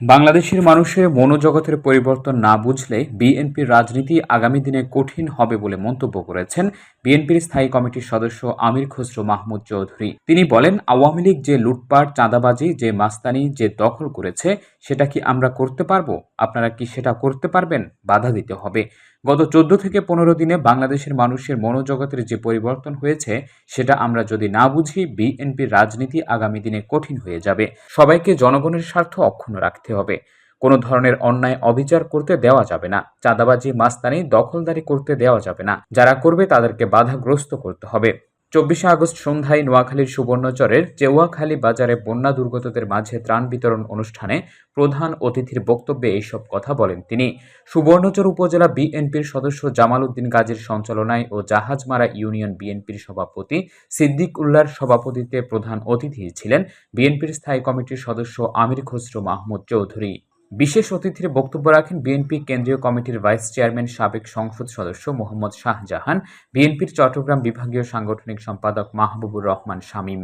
বাংলাদেশের মানুষের মনোজগতের পরিবর্তন না বুঝলে বিএনপির রাজনীতি আগামী দিনে কঠিন হবে বলে মন্তব্য করেছেন বিএনপির স্থায়ী কমিটির সদস্য আমির খসরু মাহমুদ চৌধুরী। তিনি বলেন, আওয়ামী লীগ যে লুটপাট, চাঁদাবাজি, যে মাস্তানি, যে দখল করেছে, সেটা কি আমরা করতে পারব? আপনারা কি সেটা করতে পারবেন? বাধা দিতে হবে। গত চোদ্দ থেকে পনেরো দিনে বাংলাদেশের মানুষের মনোজগতের যে পরিবর্তন হয়েছে, সেটা আমরা যদি না বুঝি, বিএনপির রাজনীতি আগামী দিনে কঠিন হয়ে যাবে। সবাইকে জনগণের স্বার্থ অক্ষুণ্ণ রাখতে হবে। কোনো ধরনের অন্যায় অবিচার করতে দেওয়া যাবে না। চাঁদাবাজি, মাস্তানি, দখলদারি করতে দেওয়া যাবে না। যারা করবে, তাদেরকে বাধাগ্রস্ত করতে হবে। চব্বিশে আগস্ট সন্ধ্যায় নোয়াখালীর সুবর্ণচরের চেওয়াখালী বাজারে বন্যা দুর্গতদের মাঝে ত্রাণ বিতরণ অনুষ্ঠানে প্রধান অতিথির বক্তব্যে এইসব কথা বলেন তিনি। সুবর্ণচর উপজেলা বিএনপির সদস্য জামাল উদ্দিন গাজীর সঞ্চালনায় ও জাহাজমারা ইউনিয়ন বিএনপির সভাপতি সিদ্দিক উল্লার সভাপতিত্বে প্রধান অতিথি ছিলেন বিএনপির স্থায়ী কমিটির সদস্য আমির খসরু মাহমুদ চৌধুরী। বিশেষ অতিথির বক্তব্য রাখেন বিএনপি কেন্দ্রীয় কমিটির ভাইস চেয়ারম্যান, সাবেক সংসদ সদস্য মোহাম্মদ শাহজাহান, বিএনপির চট্টগ্রাম বিভাগীয় সাংগঠনিক সম্পাদক মাহবুবুর রহমান শামীম।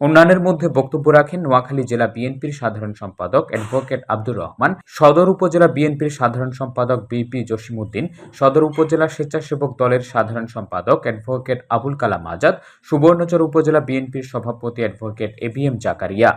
অন্যান্যের মধ্যে বক্তব্য রাখেন নোয়াখালী জেলা বিএনপির সাধারণ সম্পাদক অ্যাডভোকেট আব্দুর রহমান, সদর উপজেলা বিএনপির সাধারণ সম্পাদক বিপি জসিমউদ্দিন, সদর উপজেলা স্বেচ্ছাসেবক দলের সাধারণ সম্পাদক অ্যাডভোকেট আবুল কালাম আজাদ, সুবর্ণচর উপজেলা বিএনপির সভাপতি advocate A B M Zakaria.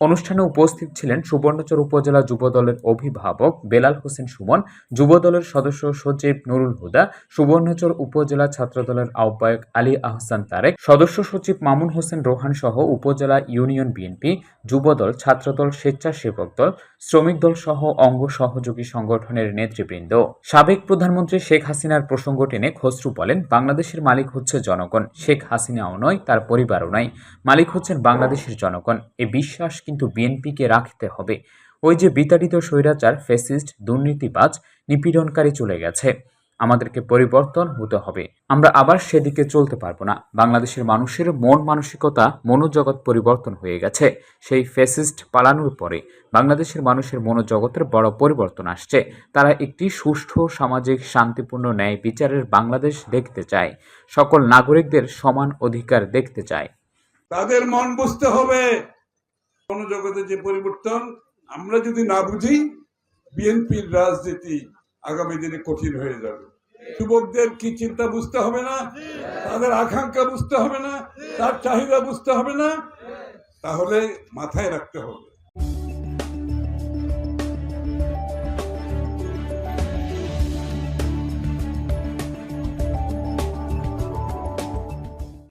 অনুষ্ঠানে উপস্থিত ছিলেন সুবর্ণচর উপজেলা যুবদলের অভিভাবক বেলাল হোসেন সুমন, যুবদলের সদস্য সচিব নুরুল হুদা, সুবর্ণচর উপজেলা ছাত্রদলের আহ্বায়ক আলী আহসান তারেক, সদস্য সচিব মামুন হোসেন রোহান সহ উপজেলা ইউনিয়ন বিএনপি, যুবদল, ছাত্রদল, স্বেচ্ছাসেবক দল, শ্রমিক দল সহ অঙ্গ সহযোগী সংগঠনের নেতৃবৃন্দ। সাবেক প্রধানমন্ত্রী শেখ হাসিনার প্রসঙ্গ টেনে খসরু বলেন, বাংলাদেশের মালিক হচ্ছে জনগণ। শেখ হাসিনাও নয়, তার পরিবারও নয়। মালিক হচ্ছেন বাংলাদেশের জনগণ। এ বিশ্বাস কিন্তু বিএনপিকে রাখতে হবে। ওই যে বিতাড়িত স্বৈরাচার ফেসিস্ট দুর্নীতিবাজ নিপীড়নকারী চলে গেছে। আমাদেরকে পরিবর্তন হতে হবে। আমরা আবার সেদিকে চলতে পারব না। বাংলাদেশের মানুষের মন মানসিকতা, মনোজগৎ পরিবর্তন হয়ে গেছে। সেই ফেসিস্ট পালানোর পরে বাংলাদেশের মানুষের মনোজগতের বড় পরিবর্তন আসছে। তারা একটি সুষ্ঠু, সামাজিক, শান্তিপূর্ণ ন্যায় বিচারের বাংলাদেশ দেখতে চায়। সকল নাগরিকদের সমান অধিকার দেখতে চায়। তাদের মন বুঝতে হবে। জগতে যে পরিবর্তন, আমরা যদি না বুঝি, বিএনপির রাজনীতি আগামী দিনে কঠিন হয়ে যাবে। যুবকদের কি চিন্তা বুঝতে হবে না? তাদের আকাঙ্ক্ষা বুঝতে হবে না? তার চাহিদা বুঝতে হবে না? তাহলে মাথায় রাখতে হবে।